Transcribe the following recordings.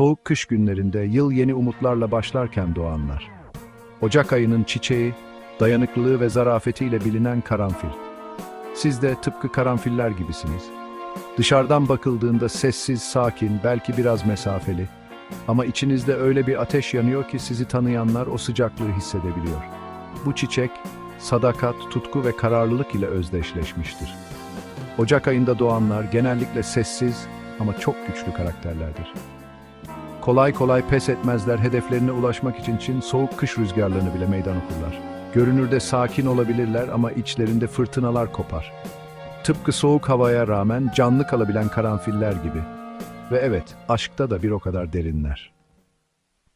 Soğuk kış günlerinde yıl yeni umutlarla başlarken doğanlar. Ocak ayının çiçeği, dayanıklılığı ve zarafetiyle bilinen karanfil. Siz de tıpkı karanfiller gibisiniz. Dışarıdan bakıldığında sessiz, sakin, belki biraz mesafeli. Ama içinizde öyle bir ateş yanıyor ki sizi tanıyanlar o sıcaklığı hissedebiliyor. Bu çiçek, sadakat, tutku ve kararlılık ile özdeşleşmiştir. Ocak ayında doğanlar genellikle sessiz ama çok güçlü karakterlerdir. Kolay kolay pes etmezler, hedeflerine ulaşmak için Çin soğuk kış rüzgarlarını bile meydan okurlar. Görünürde sakin olabilirler ama içlerinde fırtınalar kopar. Tıpkı soğuk havaya rağmen canlı kalabilen karanfiller gibi. Ve evet, aşkta da bir o kadar derinler.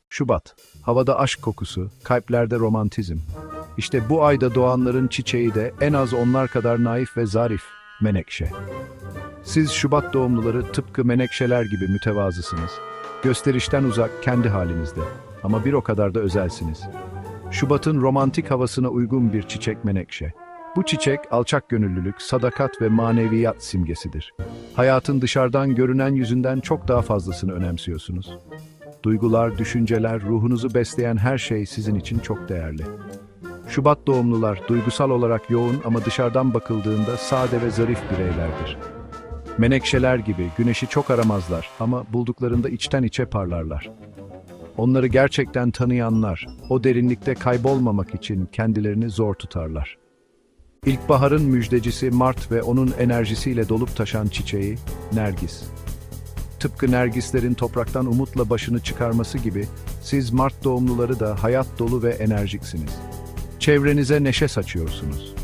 Şubat, havada aşk kokusu, kalplerde romantizm. İşte bu ayda doğanların çiçeği de en az onlar kadar naif ve zarif, menekşe. Siz Şubat doğumluları tıpkı menekşeler gibi mütevazısınız. Gösterişten uzak, kendi halinizde. Ama bir o kadar da özelsiniz. Şubat'ın romantik havasına uygun bir çiçek menekşe. Bu çiçek alçak gönüllülük, sadakat ve maneviyat simgesidir. Hayatın dışarıdan görünen yüzünden çok daha fazlasını önemsiyorsunuz. Duygular, düşünceler, ruhunuzu besleyen her şey sizin için çok değerli. Şubat doğumlular duygusal olarak yoğun ama dışarıdan bakıldığında sade ve zarif bireylerdir. Menekşeler gibi güneşi çok aramazlar ama bulduklarında içten içe parlarlar. Onları gerçekten tanıyanlar, o derinlikte kaybolmamak için kendilerini zor tutarlar. İlkbaharın müjdecisi Mart ve onun enerjisiyle dolup taşan çiçeği, Nergis. Tıpkı Nergislerin topraktan umutla başını çıkarması gibi, siz Mart doğumluları da hayat dolu ve enerjiksiniz. Çevrenize neşe saçıyorsunuz.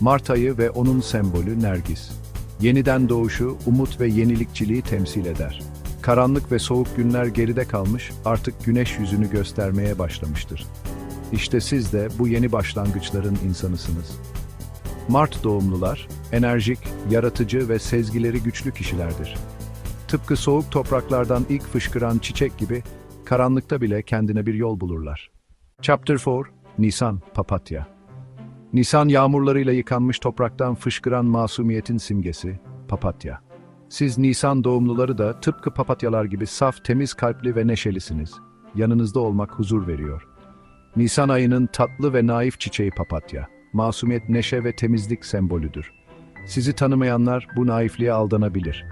Mart ayı ve onun sembolü Nergis. Yeniden doğuşu, umut ve yenilikçiliği temsil eder. Karanlık ve soğuk günler geride kalmış, artık güneş yüzünü göstermeye başlamıştır. İşte siz de bu yeni başlangıçların insanısınız. Mart doğumlular, enerjik, yaratıcı ve sezgileri güçlü kişilerdir. Tıpkı soğuk topraklardan ilk fışkıran çiçek gibi, karanlıkta bile kendine bir yol bulurlar. Chapter 4 Nisan Papatya Nisan yağmurlarıyla yıkanmış topraktan fışkıran masumiyetin simgesi, papatya. Siz Nisan doğumluları da tıpkı papatyalar gibi saf, temiz kalpli ve neşelisiniz. Yanınızda olmak huzur veriyor. Nisan ayının tatlı ve naif çiçeği papatya. Masumiyet, neşe ve temizlik sembolüdür. Sizi tanımayanlar bu naifliğe aldanabilir.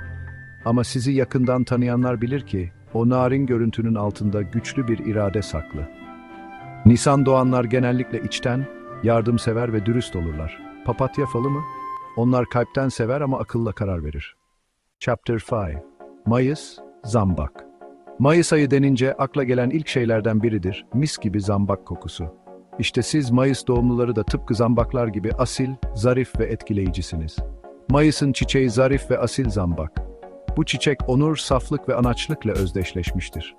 Ama sizi yakından tanıyanlar bilir ki, o narin görüntünün altında güçlü bir irade saklı. Nisan doğanlar genellikle içten, yardımsever ve dürüst olurlar. Papatya falı mı? Onlar kalpten sever ama akılla karar verir. Chapter 5 Mayıs, Zambak Mayıs ayı denince akla gelen ilk şeylerden biridir, mis gibi zambak kokusu. İşte siz Mayıs doğumluları da tıpkı zambaklar gibi asil, zarif ve etkileyicisiniz. Mayıs'ın çiçeği zarif ve asil zambak. Bu çiçek onur, saflık ve anaçlıkla özdeşleşmiştir.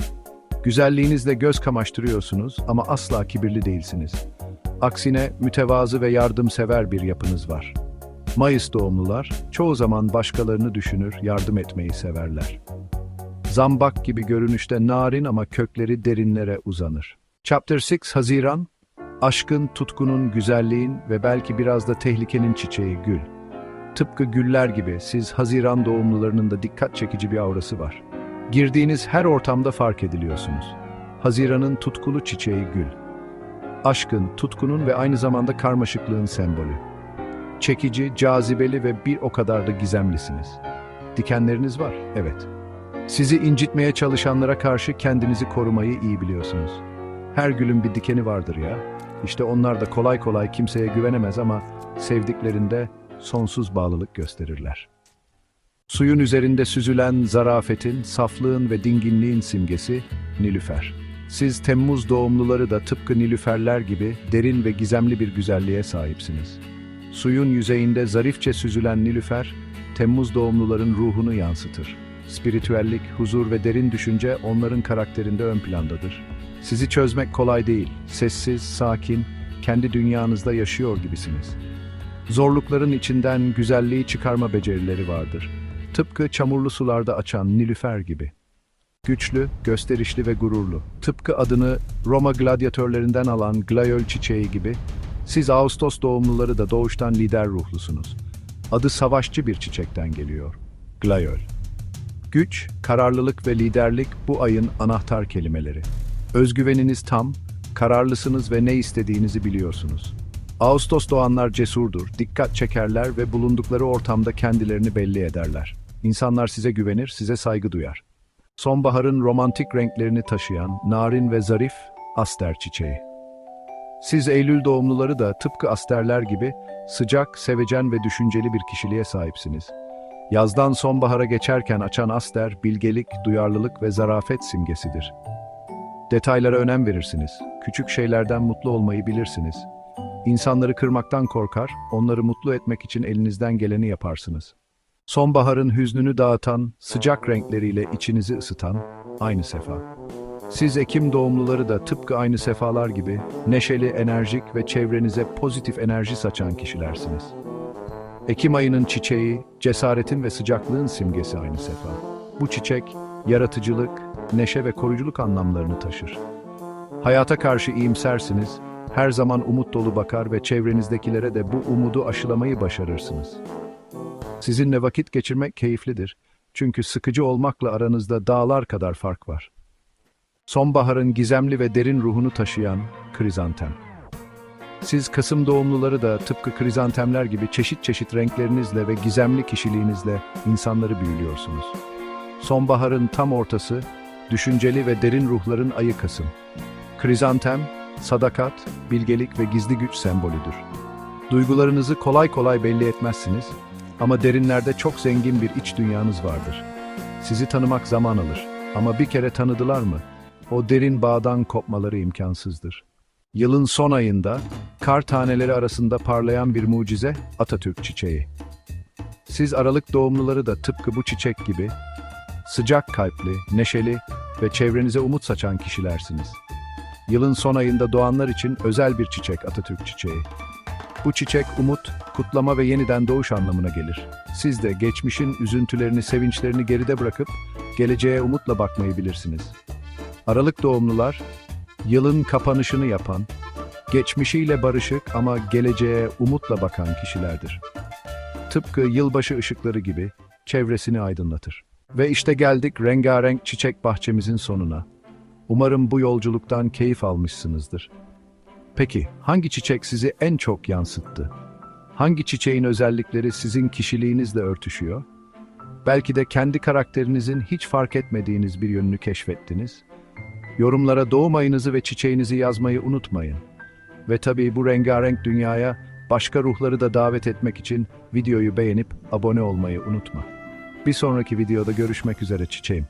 Güzelliğinizle göz kamaştırıyorsunuz ama asla kibirli değilsiniz. Aksine mütevazı ve yardımsever bir yapınız var. Mayıs doğumlular çoğu zaman başkalarını düşünür, yardım etmeyi severler. Zambak gibi görünüşte narin ama kökleri derinlere uzanır. Chapter 6 Haziran Aşkın, tutkunun, güzelliğin ve belki biraz da tehlikenin çiçeği gül. Tıpkı güller gibi siz Haziran doğumlularının da dikkat çekici bir aurası var. Girdiğiniz her ortamda fark ediliyorsunuz. Haziran'ın tutkulu çiçeği gül. Aşkın, tutkunun ve aynı zamanda karmaşıklığın sembolü. Çekici, cazibeli ve bir o kadar da gizemlisiniz. Dikenleriniz var, evet. Sizi incitmeye çalışanlara karşı kendinizi korumayı iyi biliyorsunuz. Her gülün bir dikeni vardır ya. İşte onlar da kolay kolay kimseye güvenemez ama sevdiklerinde sonsuz bağlılık gösterirler. Suyun üzerinde süzülen zarafetin, saflığın ve dinginliğin simgesi Nilüfer. Siz Temmuz doğumluları da tıpkı Nilüferler gibi derin ve gizemli bir güzelliğe sahipsiniz. Suyun yüzeyinde zarifçe süzülen Nilüfer, Temmuz doğumluların ruhunu yansıtır. Spiritüellik, huzur ve derin düşünce onların karakterinde ön plandadır. Sizi çözmek kolay değil. Sessiz, sakin, kendi dünyanızda yaşıyor gibisiniz. Zorlukların içinden güzelliği çıkarma becerileri vardır. Tıpkı çamurlu sularda açan Nilüfer gibi. Güçlü, gösterişli ve gururlu. Tıpkı adını Roma gladyatörlerinden alan Glayöl çiçeği gibi, siz Ağustos doğumluları da doğuştan lider ruhlusunuz. Adı savaşçı bir çiçekten geliyor. Glayöl. Güç, kararlılık ve liderlik bu ayın anahtar kelimeleri. Özgüveniniz tam, kararlısınız ve ne istediğinizi biliyorsunuz. Ağustos doğanlar cesurdur, dikkat çekerler ve bulundukları ortamda kendilerini belli ederler. İnsanlar size güvenir, size saygı duyar. Sonbaharın romantik renklerini taşıyan, narin ve zarif aster çiçeği. Siz Eylül doğumluları da tıpkı asterler gibi sıcak, sevecen ve düşünceli bir kişiliğe sahipsiniz. Yazdan sonbahara geçerken açan aster, bilgelik, duyarlılık ve zarafet simgesidir. Detaylara önem verirsiniz. Küçük şeylerden mutlu olmayı bilirsiniz. İnsanları kırmaktan korkar, onları mutlu etmek için elinizden geleni yaparsınız. Sonbaharın hüznünü dağıtan, sıcak renkleriyle içinizi ısıtan aynı sefa. Siz Ekim doğumluları da tıpkı aynı sefalar gibi neşeli, enerjik ve çevrenize pozitif enerji saçan kişilersiniz. Ekim ayının çiçeği, cesaretin ve sıcaklığın simgesi aynı sefa. Bu çiçek, yaratıcılık, neşe ve koruyuculuk anlamlarını taşır. Hayata karşı iyimsersiniz, her zaman umut dolu bakar ve çevrenizdekilere de bu umudu aşılamayı başarırsınız. Sizinle vakit geçirmek keyiflidir. Çünkü sıkıcı olmakla aranızda dağlar kadar fark var. Sonbaharın gizemli ve derin ruhunu taşıyan krizantem. Siz Kasım doğumluları da tıpkı krizantemler gibi çeşit çeşit renklerinizle ve gizemli kişiliğinizle insanları büyülüyorsunuz. Sonbaharın tam ortası, düşünceli ve derin ruhların ayı Kasım. Krizantem, sadakat, bilgelik ve gizli güç sembolüdür. Duygularınızı kolay kolay belli etmezsiniz ama derinlerde çok zengin bir iç dünyanız vardır. Sizi tanımak zaman alır ama bir kere tanıdılar mı, o derin bağdan kopmaları imkansızdır. Yılın son ayında, kar taneleri arasında parlayan bir mucize Atatürk çiçeği. Siz Aralık doğumluları da tıpkı bu çiçek gibi, sıcak kalpli, neşeli ve çevrenize umut saçan kişilersiniz. Yılın son ayında doğanlar için özel bir çiçek Atatürk çiçeği. Bu çiçek umut, kutlama ve yeniden doğuş anlamına gelir. Siz de geçmişin üzüntülerini, sevinçlerini geride bırakıp geleceğe umutla bakmayı bilirsiniz. Aralık doğumlular, yılın kapanışını yapan, geçmişiyle barışık ama geleceğe umutla bakan kişilerdir. Tıpkı yılbaşı ışıkları gibi çevresini aydınlatır. Ve işte geldik rengarenk çiçek bahçemizin sonuna. Umarım bu yolculuktan keyif almışsınızdır. Peki hangi çiçek sizi en çok yansıttı? Hangi çiçeğin özellikleri sizin kişiliğinizle örtüşüyor? Belki de kendi karakterinizin hiç fark etmediğiniz bir yönünü keşfettiniz. Yorumlara doğum ayınızı ve çiçeğinizi yazmayı unutmayın. Ve tabii bu rengarenk dünyaya başka ruhları da davet etmek için videoyu beğenip abone olmayı unutma. Bir sonraki videoda görüşmek üzere çiçeğim.